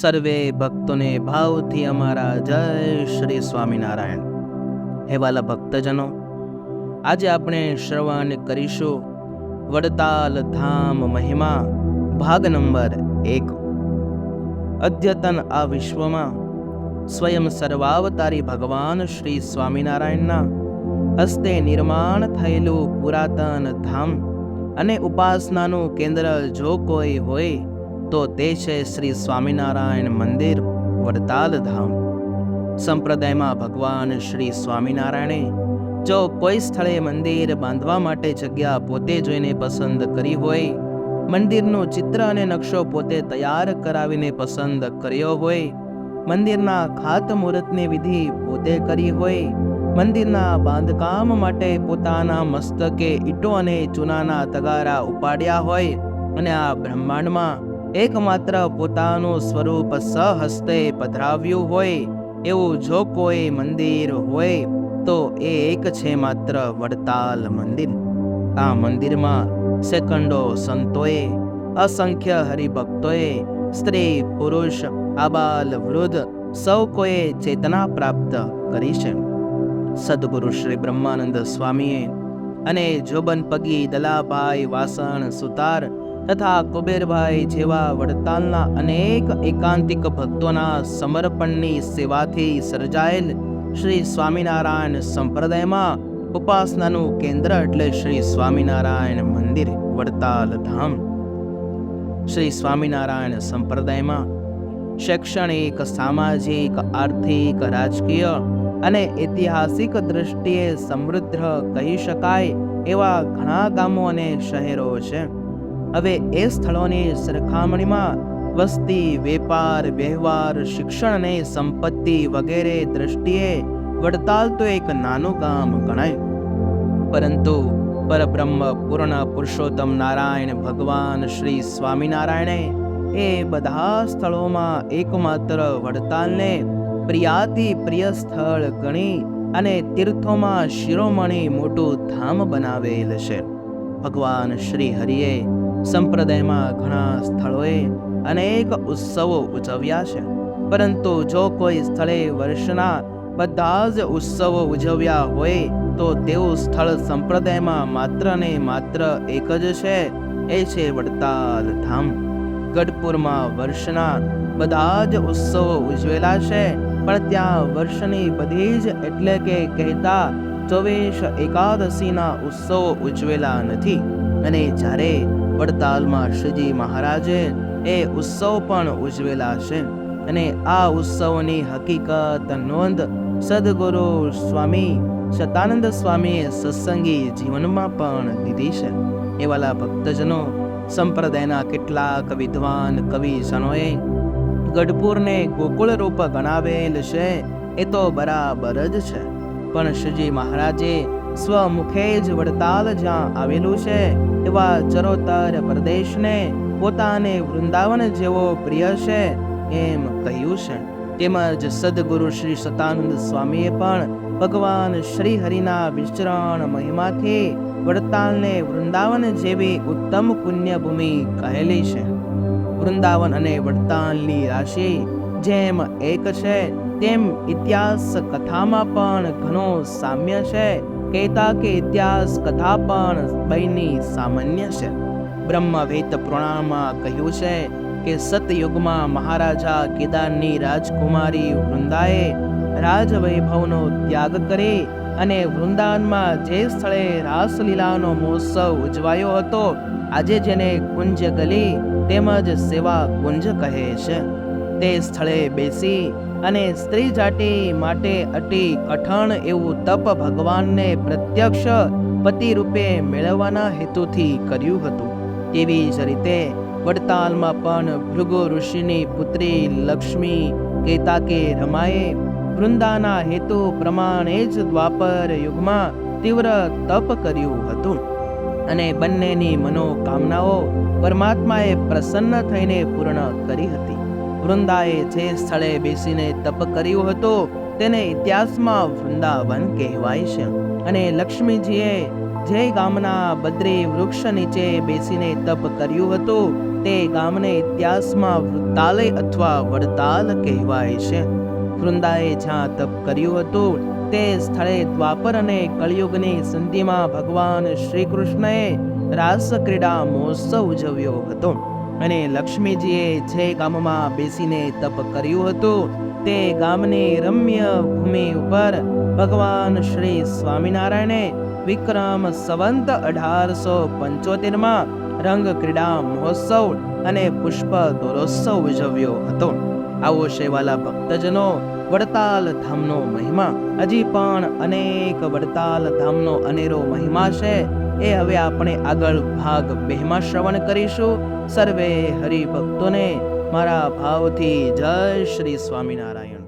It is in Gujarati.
સર્વે ભક્તોને ભાવથી અમારા જય શ્રી સ્વામિનારાયણ. હે વાલા ભક્તજનો, આજે આપણે શ્રવણ કરીશું વડતાલ ધામ મહિમા, ભાગ નંબર એક. અદ્યતન આ વિશ્વમાં સ્વયં સર્વાવતારી ભગવાન શ્રી સ્વામિનારાયણના હસ્તે નિર્માણ થયેલું પુરાતન ધામ અને ઉપાસનાનું કેન્દ્ર જો કોઈ હોય તો તે છે શ્રી સ્વામિનારાયણ મંદિર, વડતાલ ધામ. સંપ્રદાયમાં ભગવાન શ્રી સ્વામિનારાયણે જો કોઈ સ્થળે મંદિર બાંધવા માટે જગ્યા પોતે જોઈને પસંદ કરી હોય, મંદિરનું ચિત્ર અને નકશો પોતે તૈયાર કરાવીને પસંદ કર્યો હોય, મંદિરના ખાતમુહૂર્તની વિધિ પોતે કરી હોય, મંદિરના બાંધકામ માટે પોતાના મસ્તકે ઈટો અને ચૂનાના તગારા ઉપાડ્યા હોય અને આ બ્રહ્માંડમાં એકમાત્ર પોતાનું સ્વરૂપ સહસ્તે પધરાવ્યું હોય, એવું જો કોઈ મંદિર હોય, તો એ એક છે માત્ર વડતાલ મંદિર. આ મંદિરમાં સેકન્ડો સંતોએ, અસંખ્ય હરિભક્તોએ, સ્ત્રી, પુરુષ, આબાલ, વૃદ્ધ, સૌ કોઈએ ચેતના પ્રાપ્ત કરી છે. સદગુરુ શ્રી બ્રહ્માનંદ સ્વામીએ અને જોબન પગી દલાભાઈ વાસણ સુતાર તથા કુબેરભાઈ જેવા વડતાલના અનેક એકાંતિક ભક્તોના સમર્પણની સેવાથી સર્જાયેલ શ્રી સ્વામિનારાયણ સંપ્રદાયમાં ઉપાસનાનું કેન્દ્ર એટલે શ્રી સ્વામિનારાયણ મંદિર, વડતાલ ધામ. શ્રી સ્વામિનારાયણ સંપ્રદાયમાં શૈક્ષણિક, સામાજિક, આર્થિક, રાજકીય અને ઐતિહાસિક દૃષ્ટિએ સમૃદ્ધ કહી શકાય એવા ઘણા ગામો અને શહેરો છે. હવે એ સ્થળોની સરખામણીમાં વસ્તી, વેપાર, વ્યવહાર, શિક્ષણ અને સંપત્તિ વગેરે દ્રષ્ટિએ વડતાલ તો એક નાનું ગામ ગણાય. પરંતુ પરબ્રહ્મ, પૂર્ણ પુરુષોત્તમ નારાયણ, ભગવાન શ્રી સ્વામિનારાયણે એ બધા સ્થળોમાં એકમાત્ર વડતાલને પ્રિયાતિ પ્રિય સ્થળ ગણી અને તીર્થોમાં શિરોમણી મોટું ધામ બનાવેલ છે. ભગવાન શ્રી હરિએ સંપ્રદાયમાં ઘણા સ્થળોએ અનેક ઉત્સવો ઉજવ્યા છે. પરંતુ જો કોઈ સ્થળે વર્ષના બધા જ ઉત્સવો ઉજવ્યા હોય, તો તેવું સ્થળ સંપ્રદાયમાં માત્ર ને માત્ર એક જ છે, એ છે વડતાલ ધામ ગઢપુરમાં વર્ષના બધા જ ઉત્સવો ઉજવેલા છે, પણ ત્યાં વર્ષની બધી જ એટલે કે કહેતા ચોવીસ એકાદશીના ઉત્સવો ઉજવેલા નથી. અને જ્યારે વડતાલમાં શ્રીજી મહારાજે એ ઉત્સવ પણ ઉજવેલા છે અને આ ઉત્સવની હકીકત નોંધ સદગુરુ સ્વામી શતાનંદ સ્વામીએ સત્સંગી જીવનમાં પણ લીધી છે. એવાલા ભક્તજનો, સંપ્રદાયના કેટલાક વિદ્વાન કવિજનોએ ગઢપુરને ગોકુળ રૂપ ગણાવેલ છે, એ તો બરાબર જ છે. પણ શ્રીજી મહારાજે સ્વમુખે જ વડતાલ જ્યાં આવેલું છે, એવા ચરોતર પ્રદેશને પોતાને વૃંદાવન જેવો પ્રિય છે એમ કહ્યું છે. તેમજ સદગુરુ શ્રી સતાનંદ સ્વામીએ પણ ભગવાન શ્રી હરિના વિચરણ મહિમાથી વડતાલને વૃંદાવન જેવી ઉત્તમ પુણ્યભૂમિ કહેલી છે. વૃંદાવન અને વડતાલની રાશિ જેમ એક છે, તેમ ઇતિહાસ કથામાં પણ ઘણો સામ્ય છે. કહેતા કે ઇતિહાસ કથા પણ બંને સામાન્ય છે. બ્રહ્મવેદ પુરાણમાં કહ્યું છે કે સતયુગમાં મહારાજા કેદારની રાજકુમારી વૃંદાએ રાજવૈભવનો ત્યાગ કરી અને વૃંદાવનમાં જે સ્થળે રાસલીલાનો મહોત્સવ ઉજવાયો હતો, આજે જેને કુંજ ગલી તેમજ સેવા કુંજ કહે છે. તે સ્થળે બેસી અને સ્ત્રી જાતિ માટે અતિ કઠણ એવું તપ ભગવાનને પ્રત્યક્ષ પતિ રૂપે મેળવવાના હેતુથી કર્યું હતું. તેવી જ રીતે વડતાલમાં પણ ભૃગુ ઋષિની પુત્રી લક્ષ્મી કેતાકે રમાએ. વૃંદાના હેતુ પ્રમાણે જ દ્વાપર યુગમાં તીવ્ર તપ કર્યું હતું અને બંનેની મનોકામનાઓ પરમાત્માએ પ્રસન્ન થઈને પૂર્ણ કરી હતી. વૃંદાએ જે સ્થળે બેસીને તપ કર્યું હતું, તેને ઇતિહાસમાં વૃંદાવન કહેવાય છે. અને લક્ષ્મીજીએ જે ગામના બદ્રી વૃક્ષ નીચે બેસીને તપ કર્યું હતું, તે ગામને ઇતિહાસમાં વૃત્તાલય અથવા વડતાલ કહેવાય છે. વૃંદાએ જ્યાં તપ કર્યું હતું, તે સ્થળે દ્વાપર અને કળિયુગની સંધિમાં ભગવાન શ્રી કૃષ્ણએ રાસ ક્રીડા મહોત્સવ ઉજવ્યો હતો. અને લક્ષ્મીજીએ જે ગામમાં બેસીને તપ કર્યું હતું, તે ગામની રમ્ય ભૂમિ ઉપર ભગવાન શ્રી સ્વામિનારાયણે વિક્રમ સંવંત અઢારસો પંચોતેરમાં રંગ ક્રીડા મહોત્સવ અને પુષ્પ દોરોત્સવ ઉજવ્યો હતો. આવો શેવાલા ભક્તજનો, વડતાલ ધામનો મહિમા. હજી પણ અનેક વડતાલ ધામનો અનેરો મહિમા છે. એ હવે આપણે આગળ ભાગ બેમાં શ્રવણ કરીશું. સર્વે હરિભક્તોને મારા ભાવથી જય શ્રી સ્વામિનારાયણ.